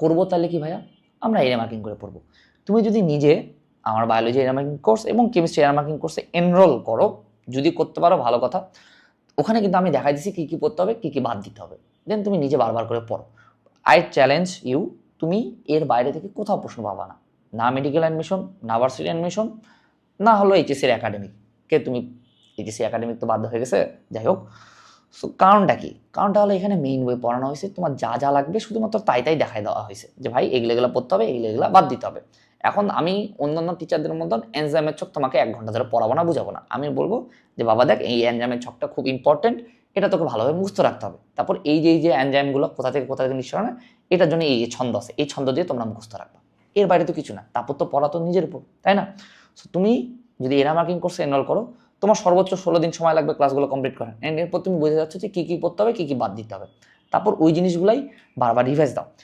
করব তাহলে কি ভাইয়া? আমরা এরিয়া মার্কিং করে পড়ব। তুমি যদি নিজে আমার বায়োলজি এরিয়া মার্কিং কোর্স এবং কেমিস্ট্রি এরিয়া মার্কিং কোর্সে এনরোল করো, যদি করতে পারো, ভালো কথা। ওখানে কিন্তু আমি দেখাই দিচ্ছি কী কী পড়তে হবে, কী কী বাদ দিতে হবে। দেন তুমি নিজে বারবার করে পড়ো। আই চ্যালেঞ্জ ইউ তুমি এর বাইরে থেকে কোথাও প্রশ্ন পাবা না। না মেডিকেল অ্যাডমিশন না ভার্সিটি অ্যাডমিশন না হলো এইচএসির একাডেমিক কে তুমি এইচএসসি একাডেমিক তো বাধ্য হয়ে গেছে? যাই হোক। সো কারণটা কি? কারণটা হলো এখানে মেইন বই পড়ানো হয়েছে, তোমার যা যা লাগবে শুধুমাত্র তাই তাই দেখাই দেওয়া হয়েছে যে ভাই এগুলো এগুলো পড়তে হবে এগুলো এগুলো বাদ দিতে হবে। এখন আমি অন্যান্য টিচারদের মতন এনজামের ছক তোমাকে এক ঘণ্টা ধরে পড়াবো না, বুঝাবো না। আমি বলব যে, বাবা দেখ, এই এনজামের ছকটা খুব ইম্পর্টেন্ট এটা তোকে ভালোভাবে মুখস্থ রাখতে হবে। তারপর এই যে এই যে এনজাইমগুলো কোথা থেকে কোথা থেকে নিঃসরণ, এটার জন্য এই যে ছন্দ আছে, এই ছন্দ দিয়ে তোমরা মুখস্থ রাখবা। এর বাইরে তো কিছু না, তারপর তো পড়া তো নিজের উপর, তাই না? সো তুমি যদি এরা মার্কিং কোর্সে এনরোল করো তোমার সর্বোচ্চ ষোলো দিন সময় লাগবে ক্লাসগুলো কমপ্লিট করার। এন্ড এরপর তুমি বুঝে যাচ্ছে যে কী কী পড়তে হবে, কী কী বাদ দিতে হবে। তারপর ওই জিনিসগুলাই বারবার রিভাইজ দাও।